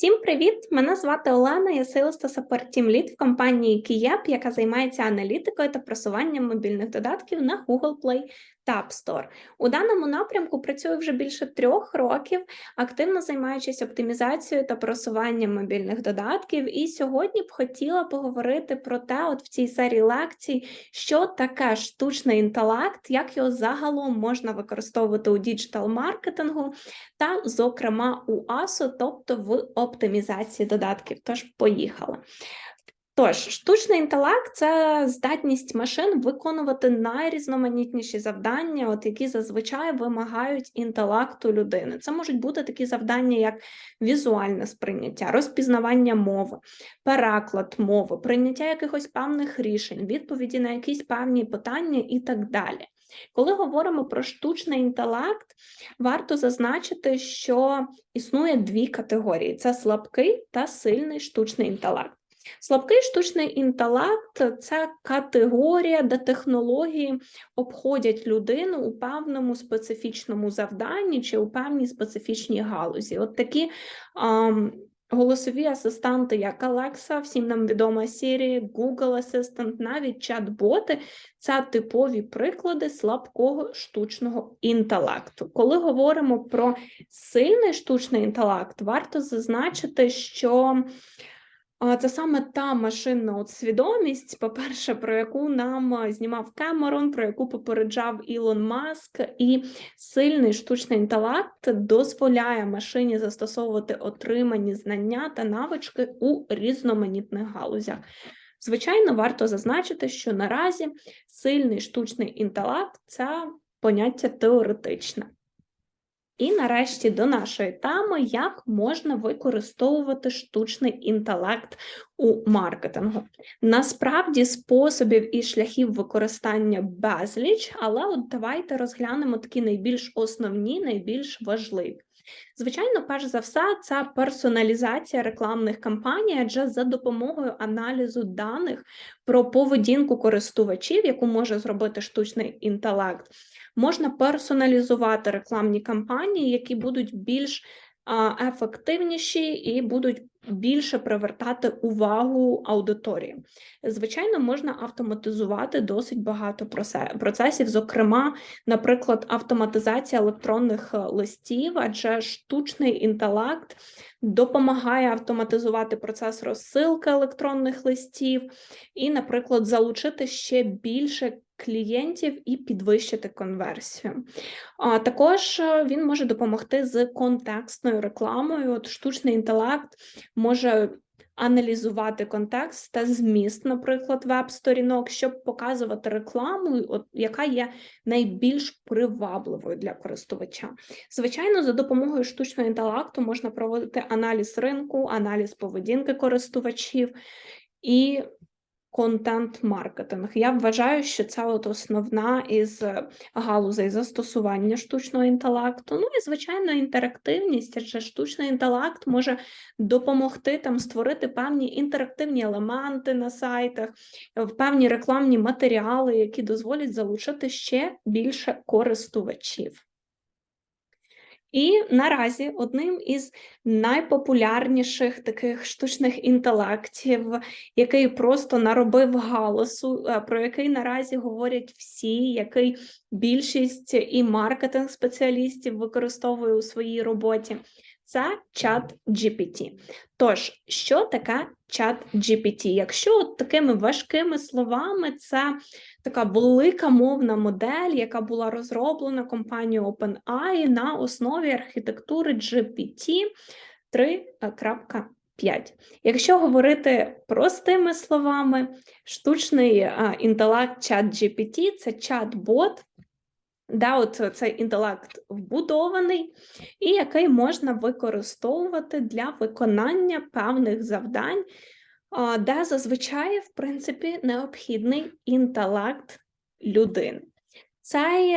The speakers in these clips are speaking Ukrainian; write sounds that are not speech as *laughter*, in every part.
Всім привіт! Мене звати Олена, я Sales та Support Team Lead в компанії Kiev, яка займається аналітикою та просуванням мобільних додатків на Google Play та App Store. У даному напрямку працюю вже більше трьох років, активно займаючись оптимізацією та просуванням мобільних додатків. І сьогодні б хотіла поговорити про те, от в цій серії лекцій, що таке штучний інтелект, як його загалом можна використовувати у діджитал-маркетингу та, зокрема, у ASO, тобто в оптимізації додатків. Тож, поїхала. Тож, штучний інтелект це здатність машин виконувати найрізноманітніші завдання, от які зазвичай вимагають інтелекту людини. Це можуть бути такі завдання, як візуальне сприйняття, розпізнавання мови, переклад мови, прийняття якихось певних рішень, відповіді на якісь певні питання і так далі. Коли говоримо про штучний інтелект, варто зазначити, що існує дві категорії: це слабкий та сильний штучний інтелект. Слабкий штучний інтелект це категорія, де технології обходять людину у певному специфічному завданні чи у певній специфічній галузі. От такі um, голосові асистенти, як Alexa, всім нам відома Siri, Google Assistant, навіть чат-боти це типові приклади слабкого штучного інтелекту. Коли говоримо про сильний штучний інтелект, варто зазначити, що це саме та машинна от свідомість, по-перше, про яку нам знімав Кемерон, про яку попереджав Ілон Маск, і сильний штучний інтелект дозволяє машині застосовувати отримані знання та навички у різноманітних галузях. Звичайно, варто зазначити, що наразі сильний штучний інтелект це поняття теоретичне. І нарешті до нашої теми, як можна використовувати штучний інтелект у маркетингу. Насправді, способів і шляхів використання безліч, але от давайте розглянемо такі найбільш основні, найбільш важливі. Звичайно, перш за все, це персоналізація рекламних кампаній, адже за допомогою аналізу даних про поведінку користувачів, яку може зробити штучний інтелект, можна персоналізувати рекламні кампанії, які будуть більш ефективніші і будуть більше привертати увагу аудиторії. Звичайно, можна автоматизувати досить багато процесів, зокрема, наприклад, автоматизація електронних е, листів, адже штучний інтелект допомагає автоматизувати процес розсилки електронних листів і, наприклад, залучити ще більше клієнтів і підвищити конверсію. А також е, він може допомогти з контекстною рекламою. От штучний інтелект може аналізувати контекст та зміст, наприклад, веб-сторінок, щоб показувати рекламу, от, яка є найбільш привабливою для користувача. Звичайно, за допомогою штучного інтелекту можна проводити аналіз ринку, аналіз поведінки користувачів і контент-маркетинг. Я вважаю, що це от основна із галузей застосування штучного інтелекту. Ну і звичайно, інтерактивність, адже штучний інтелект може допомогти там створити певні інтерактивні елементи на сайтах, певні рекламні матеріали, які дозволять залучити ще більше користувачів. І наразі одним із найпопулярніших таких штучних інтелектів, який просто наробив галасу, е, про який наразі говорять всі, який більшість і маркетинг спеціалістів використовує у своїй роботі, це чат GPT. Тож, що таке чат GPT? Якщо от такими важкими словами, це така велика мовна модель, яка була розроблена компанією OpenAI на основі архітектури GPT 3.5. Якщо говорити простими словами, штучний інтелект чат GPT це чат-бот, де от цей інтелект вбудований, і який можна використовувати для виконання певних завдань, де зазвичай, в принципі, необхідний інтелект людини. Цей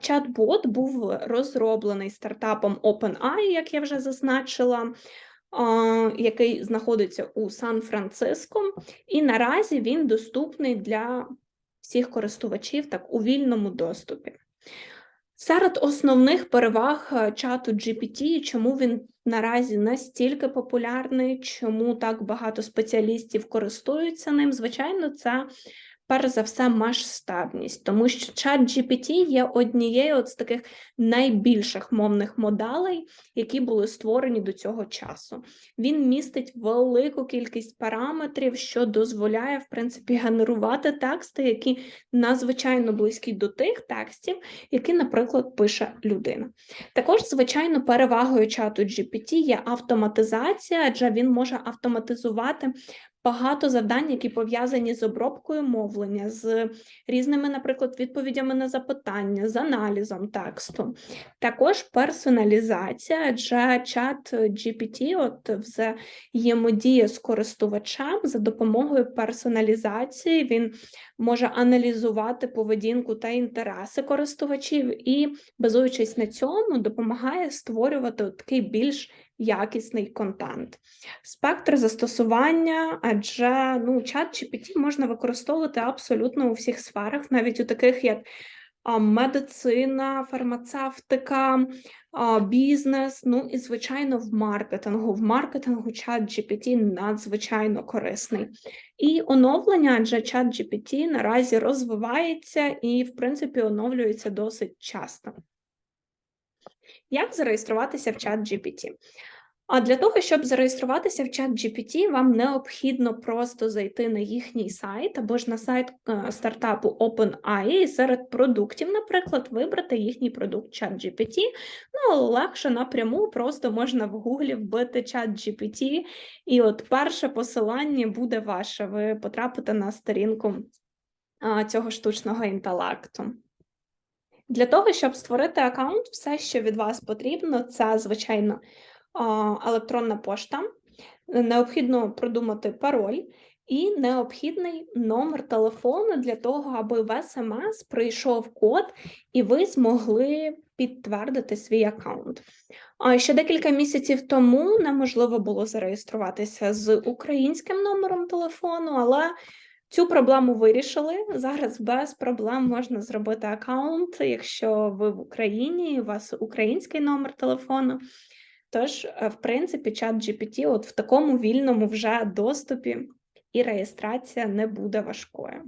чат-бот був розроблений стартапом OpenAI, як я вже зазначила, який знаходиться у Сан-Франциско, і наразі він доступний для всіх користувачів так у вільному доступі. Серед основних переваг е, чату GPT, чому він наразі настільки популярний, чому так багато спеціалістів користуються ним, звичайно, це перш за все масштабність, тому що чат GPT є однією з таких найбільших мовних моделей, які були створені до цього часу. Він містить велику кількість параметрів, що дозволяє, в принципі, генерувати тексти, які надзвичайно близькі до тих текстів, які, наприклад, пише людина. Також, звичайно, перевагою чату GPT є автоматизація, адже він може автоматизувати багато завдань, які пов'язані з обробкою мовлення, з різними, наприклад, відповідями на запитання, з аналізом тексту. Також персоналізація, адже чат GPT от взаємодіє з користувачем за допомогою персоналізації. Він може аналізувати поведінку та інтереси користувачів і, базуючись на цьому, допомагає створювати такий більш якісний контент. Спектр застосування, адже ну, чат GPT можна використовувати абсолютно у всіх сферах, навіть у таких як медицина, фармацевтика, бізнес, ну і, звичайно, в маркетингу. В маркетингу чат GPT надзвичайно корисний. І оновлення, адже чат GPT наразі розвивається і, в принципі, оновлюється досить часто. Як зареєструватися в чат GPT? А для того, щоб зареєструватися в чат GPT, вам необхідно просто зайти на їхній сайт або ж на сайт е, стартапу OpenAI і серед продуктів, наприклад, вибрати їхній продукт чат GPT. Ну, легше напряму, просто можна в Гуглі вбити чат GPT, і от перше посилання буде ваше. Ви потрапите на сторінку цього штучного інтелекту. Для того, щоб створити аккаунт, все, що від вас потрібно, це, звичайно, електронна пошта, необхідно продумати пароль і необхідний номер телефону для того, аби в СМС прийшов код, і ви змогли підтвердити свій аккаунт. Ще декілька місяців тому неможливо було зареєструватися з українським номером телефону, але Цю проблему вирішили. Зараз без проблем можна зробити аккаунт, якщо ви в Україні, у вас український номер телефону. Тож, е, в принципі, чат GPT от в такому вільному вже доступі і реєстрація не буде важкою.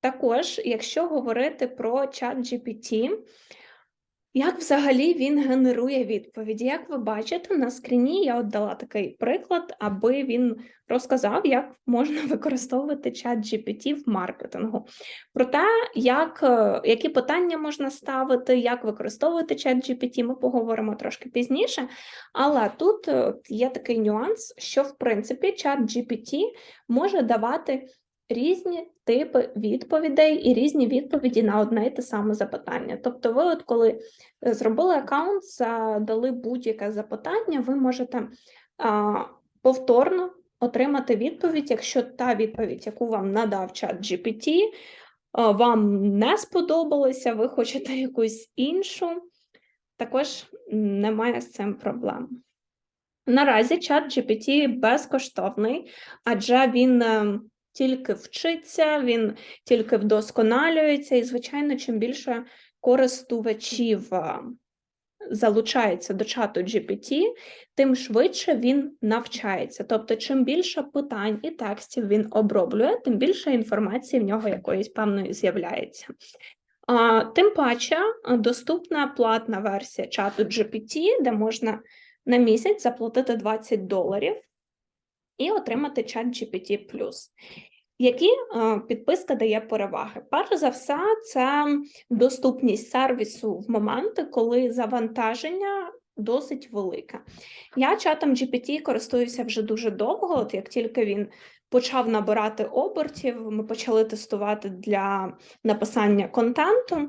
Також, якщо говорити про чат GPT, як взагалі він генерує відповіді? Як ви бачите, на скріні я от дала такий приклад, аби він розказав, як можна *laughs* використовувати чат GPT в маркетингу. Про те, як, е, які питання можна ставити, як використовувати чат GPT, ми поговоримо трошки пізніше. Але тут е, є такий нюанс, що в принципі чат GPT може давати різні типи відповідей і різні відповіді на одне і те саме запитання. Тобто, ви, от коли е, зробили аккаунт, задали будь-яке запитання, ви можете а, повторно отримати відповідь, якщо та відповідь, яку вам надав чат GPT, вам не сподобалося, ви хочете якусь іншу, також немає з цим проблем. Наразі чат GPT безкоштовний, адже він ем, тільки вчиться, він тільки вдосконалюється, і, звичайно, чим більше користувачів залучається до чату GPT, тим швидше він навчається. Тобто, чим більше питань і текстів він оброблює, тим більше інформації в нього якоїсь певної з'являється. Тим паче доступна платна версія чату GPT, де можна на місяць заплатити 20 доларів і отримати чат GPT+. Які е, підписка дає переваги? Перш за все, це доступність сервісу в моменти, коли завантаження досить велике. Я чатом GPT користуюся вже дуже довго, от як тільки він почав набирати обертів, ми почали тестувати для написання контенту.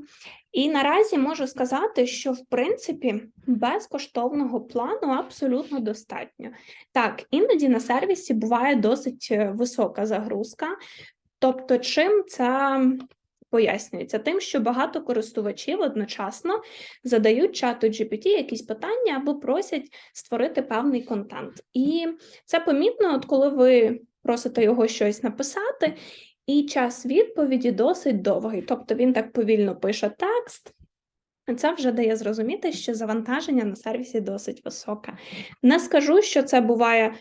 І наразі можу сказати, що в принципі безкоштовного плану абсолютно достатньо. Так, іноді на сервісі буває досить е, висока загрузка, тобто, чим це пояснюється? Тим, що багато користувачів одночасно задають чату GPT якісь питання або просять створити певний контент. І це помітно, от коли ви просите його щось написати. І час відповіді досить довгий. Тобто він так повільно пише текст. Це вже дає зрозуміти, що завантаження на сервісі досить високе. Не скажу, що це буває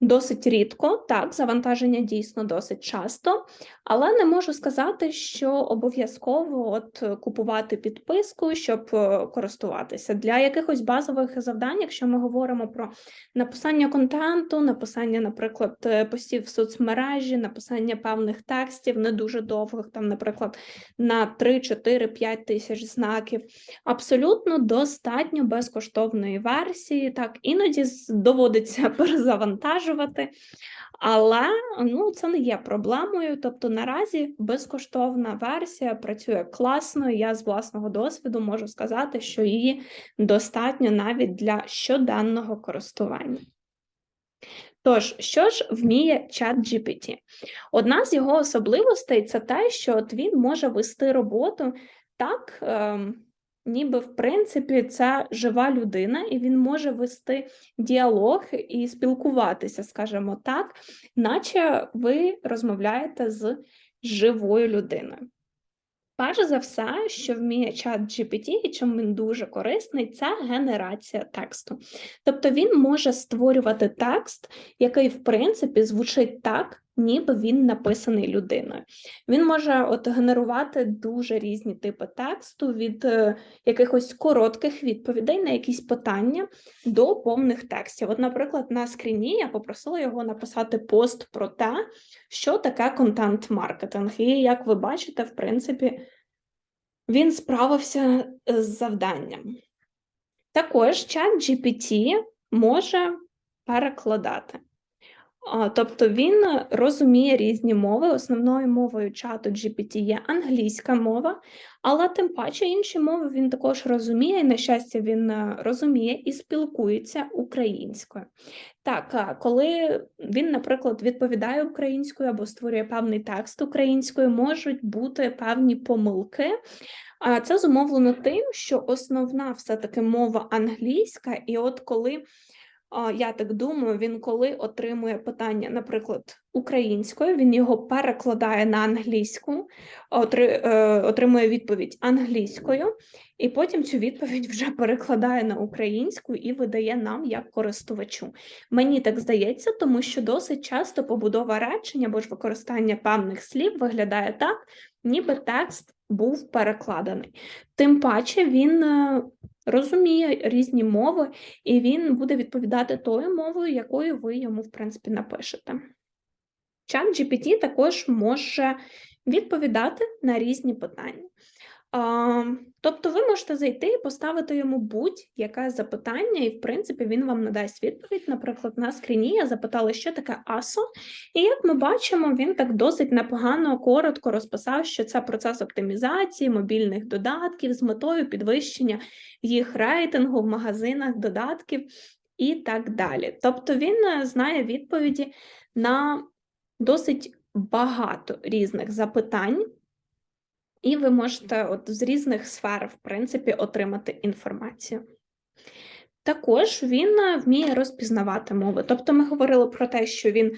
Досить рідко, так, завантаження дійсно досить часто, але не можу сказати, що обов'язково от купувати підписку, щоб е, користуватися. Для якихось базових завдань, якщо ми говоримо про написання контенту, написання, наприклад, е, постів в соцмережі, написання певних текстів, не дуже довгих, там, наприклад, на 3, 4, 5 тисяч знаків, абсолютно достатньо безкоштовної версії. Так, іноді доводиться *laughs* перезавантажувати завантажувати. Але ну, це не є проблемою. Тобто, наразі безкоштовна версія працює класно. Я з власного досвіду можу сказати, що її достатньо навіть для щоденного користування. Тож, що ж вміє чат GPT? Одна з його особливостей це те, що от він може вести роботу так. Ем, ніби в принципі це жива людина, і він може вести діалог і спілкуватися, скажімо так, наче ви розмовляєте з живою людиною. Перш за все, що вміє чат GPT, і чим він дуже корисний, це генерація тексту. Тобто він може створювати текст, який, в принципі, звучить так, ніби він написаний людиною. Він може от генерувати дуже різні типи тексту від е, якихось коротких відповідей на якісь питання до повних текстів. От, наприклад, на скріні я попросила його написати пост про те, що таке контент-маркетинг. І як ви бачите, в принципі, він справився з завданням. Також чат GPT може перекладати. Тобто він розуміє різні мови. Основною мовою чату GPT є англійська мова, але тим паче інші мови він також розуміє, і, на щастя, він е, розуміє і спілкується українською. Так, коли він, наприклад, відповідає українською або створює певний текст українською, можуть бути певні помилки. Це зумовлено тим, що основна все-таки мова англійська, і от коли я так думаю, він коли отримує питання, наприклад, українською, він його перекладає на англійську, е, отримує відповідь англійською, і потім цю відповідь *laughs* вже перекладає на українську і видає нам як користувачу. Мені так здається, тому що досить часто побудова речення або ж використання певних слів виглядає так, ніби текст був перекладений. Тим паче він е, розуміє різні мови, і він буде відповідати тою мовою, якою ви йому, в принципі, напишете. Чат GPT також може відповідати на різні питання. Тобто ви можете зайти і поставити йому будь-яке запитання, і, в принципі, він вам надасть відповідь. Наприклад, на скріні я запитала, що таке ASO, і як ми бачимо, він так досить непогано, коротко розписав, що це процес оптимізації мобільних додатків з метою підвищення їх рейтингу в магазинах додатків і так далі. Тобто він е, знає відповіді на досить багато різних запитань. І ви можете от з різних сфер, в принципі, отримати інформацію. Також він е, вміє розпізнавати мови. Тобто, ми говорили про те, що він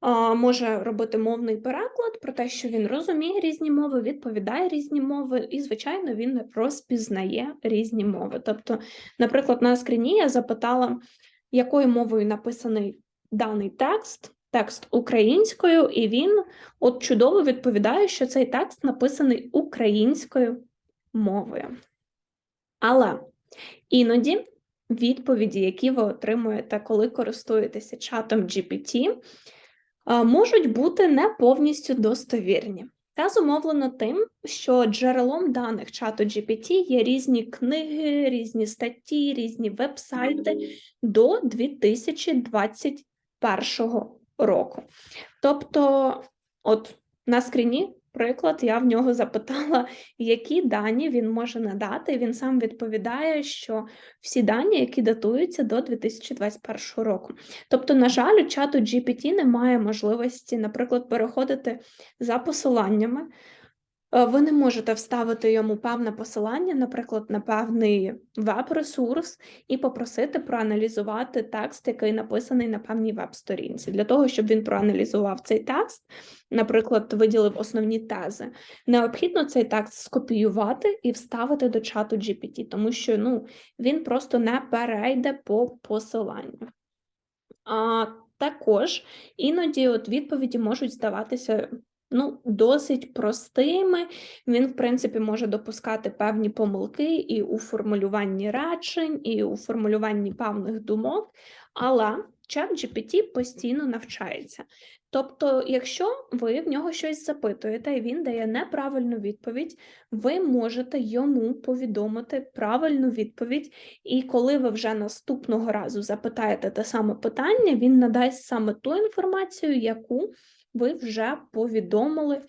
а, може робити мовний переклад, про те, що він розуміє різні мови, відповідає різні мови, і, звичайно, він розпізнає різні мови. Тобто, наприклад, на скріні я запитала, якою мовою написаний даний текст текст українською, і він от чудово відповідає, що цей текст написаний українською мовою. Але іноді відповіді, які ви отримуєте, коли користуєтеся чатом GPT, можуть бути не повністю достовірні. Це зумовлено тим, що джерелом даних чату GPT є різні книги, різні статті, різні вебсайти до 2021 року. Тобто, от на скріні, приклад, я в нього запитала, які дані він може надати. Він сам відповідає, що всі дані, які датуються до 2021 року. Тобто, на жаль, у чату GPT немає можливості, наприклад, переходити за посиланнями. Е, Ви не можете вставити йому певне посилання, наприклад, на певний веб-ресурс, і попросити проаналізувати текст, який написаний на певній веб-сторінці. Для того, щоб він проаналізував цей текст, наприклад, виділив основні тези, необхідно цей текст скопіювати і вставити до чату GPT, тому що ну, він просто не перейде по посиланню. А також іноді от відповіді можуть здаватися ну, досить простими. Він, в принципі, може допускати певні помилки і у формулюванні речень, і у формулюванні певних думок, але чат GPT постійно навчається. Тобто, якщо ви в нього щось запитуєте, і він дає неправильну відповідь, ви можете йому повідомити правильну відповідь, і коли ви вже наступного разу запитаєте те саме питання, він надасть саме ту інформацію, яку ви вже повідомили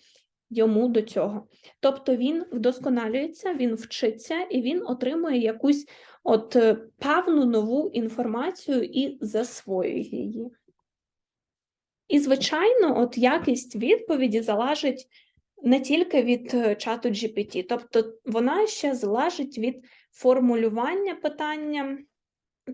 йому до цього. Тобто він вдосконалюється, він вчиться і він отримує якусь от е, певну нову інформацію і засвоює її. І, звичайно, от якість відповіді залежить не тільки від е, чату GPT, тобто вона ще залежить від формулювання питання,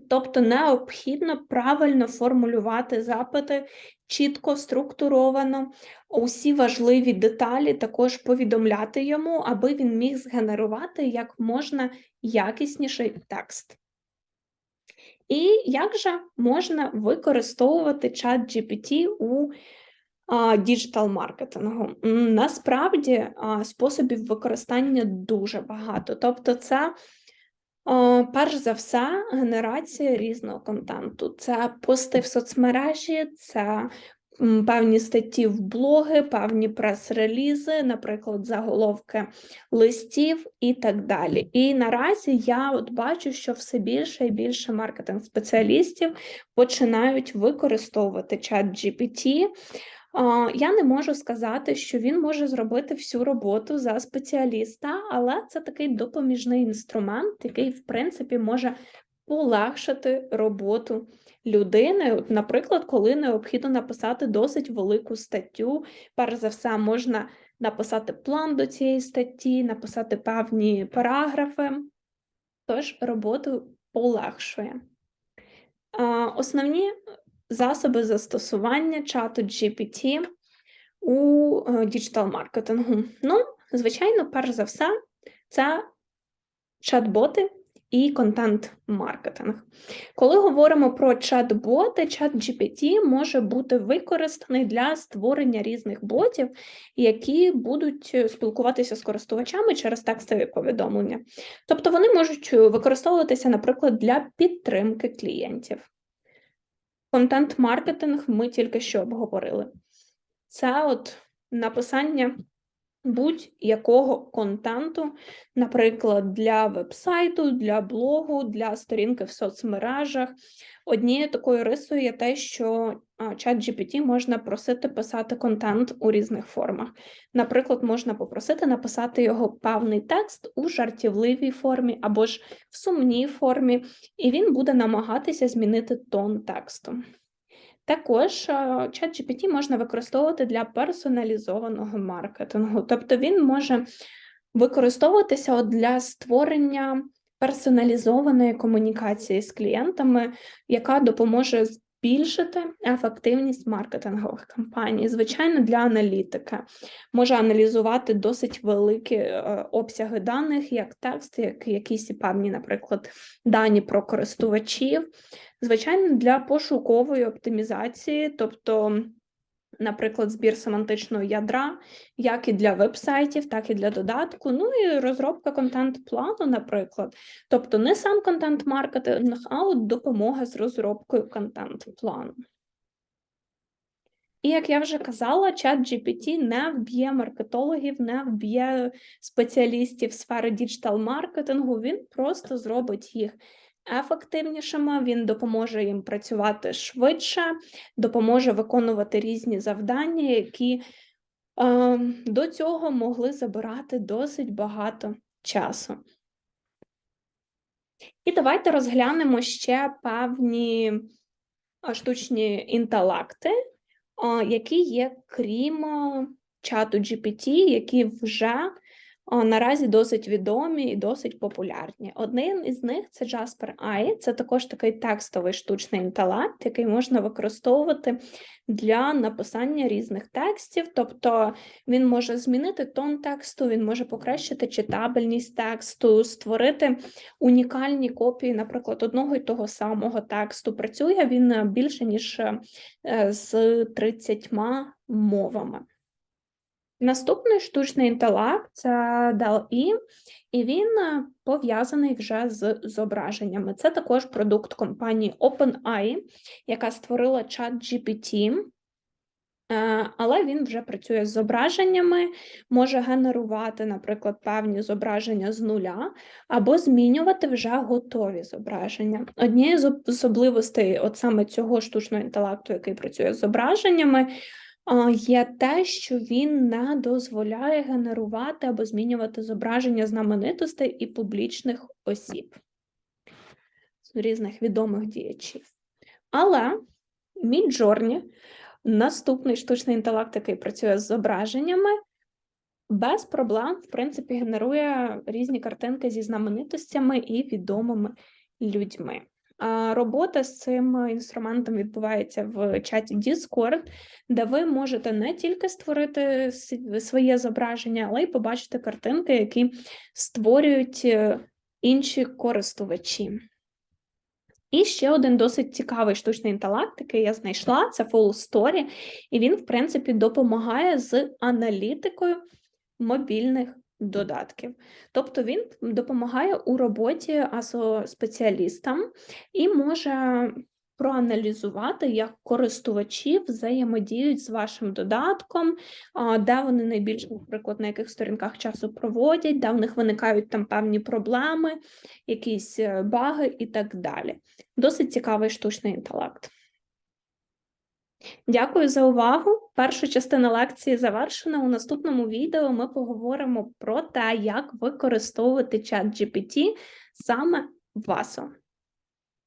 тобто необхідно правильно формулювати запити, чітко структуровано, усі важливі деталі також повідомляти йому, аби він міг згенерувати як можна якісніший текст. І як же можна використовувати чат GPT у діджитал маркетингу? Насправді способів використання дуже багато. Тобто, це, перш за все, генерація різного контенту. Це пости в соцмережі, це певні статті в блоги, певні прес-релізи, наприклад, заголовки листів і так далі. І наразі я от бачу, що все більше і більше маркетинг-спеціалістів починають використовувати чат GPT. Я не можу сказати, що він може зробити всю роботу за спеціаліста, але це такий допоміжний інструмент, який, в принципі, може полегшити роботу людини. Наприклад, коли необхідно написати досить велику статтю, перш за все, можна написати план до цієї статті, написати певні параграфи, тож роботу полегшує. Основні засоби застосування чату GPT у діджитал маркетингу. Ну, звичайно, перш за все, це чат-боти, і контент-маркетинг. Коли говоримо про чат-боти, чат GPT може бути використаний для створення різних ботів, які будуть спілкуватися з користувачами через текстові повідомлення. Тобто вони можуть використовуватися, наприклад, для підтримки клієнтів. Контент-маркетинг ми тільки що обговорили. Це от написання будь-якого контенту, наприклад, для вебсайту, для блогу, для сторінки в соцмережах. Однією такою рисою є те, що чат GPT можна просити писати контент у різних формах. Наприклад, можна попросити написати його певний текст у жартівливій формі або ж в сумній формі, і він буде намагатися змінити тон тексту. Також ChatGPT можна використовувати для персоналізованого маркетингу, тобто він може використовуватися для створення персоналізованої комунікації з клієнтами, яка допоможе збільшити ефективність маркетингових кампаній. Звичайно, для аналітики може аналізувати досить великі е, обсяги даних, як текст, як якісь певні, наприклад, дані про користувачів. Звичайно, для пошукової оптимізації, тобто, наприклад, збір семантичного ядра, як і для веб-сайтів, так і для додатку, ну і розробка контент-плану, наприклад. Тобто не сам контент-маркетинг, а от допомога з розробкою контент-плану. І як я вже казала, чат GPT не вб'є маркетологів, не вб'є спеціалістів сфери діджитал-маркетингу, він просто зробить їх ефективнішими, він допоможе їм працювати швидше, допоможе виконувати різні завдання, які е, до цього могли забирати досить багато часу. І давайте розглянемо ще певні штучні інтелекти, які є крім чату GPT, які вже наразі досить відомі і досить популярні. Один із них це Jasper AI, це також такий текстовий штучний інтелект, який можна використовувати для написання різних текстів, тобто він може змінити тон тексту, він може покращити читабельність тексту, створити унікальні копії, наприклад, одного і того самого тексту. Працює він е, більше ніж е, з 30 мовами. Наступний штучний інтелект це DALL-E, і він е, пов'язаний вже з зображеннями. Це також продукт компанії OpenAI, яка створила чат GPT. Е, Але він вже працює з зображеннями, може генерувати, наприклад, певні зображення з нуля, або змінювати вже готові зображення. Однією з особливостей от саме цього штучного інтелекту, який працює з зображеннями, є те, що він не дозволяє генерувати або змінювати зображення знаменитостей і публічних осіб різних відомих діячів. Але Midjourney, наступний штучний інтелект, який працює з зображеннями, без проблем, в принципі, генерує різні картинки зі знаменитостями і відомими людьми. Робота з цим інструментом відбувається в чаті Discord, де ви можете не тільки створити своє зображення, але й побачити картинки, які створюють е, інші користувачі. І ще один досить цікавий штучний інтелект, який я знайшла, це Full Story, і він, в принципі, допомагає з аналітикою мобільних додатків. Тобто він допомагає у роботі асо-спеціалістам і може проаналізувати, як користувачі взаємодіють з вашим додатком, де вони найбільше, наприклад, на яких сторінках часу проводять, де в них виникають там певні проблеми, якісь е, баги і так далі. Досить цікавий штучний інтелект. Дякую за увагу. Першу частину лекції завершена. У наступному відео ми поговоримо про те, як використовувати чат GPT саме в ВАСО.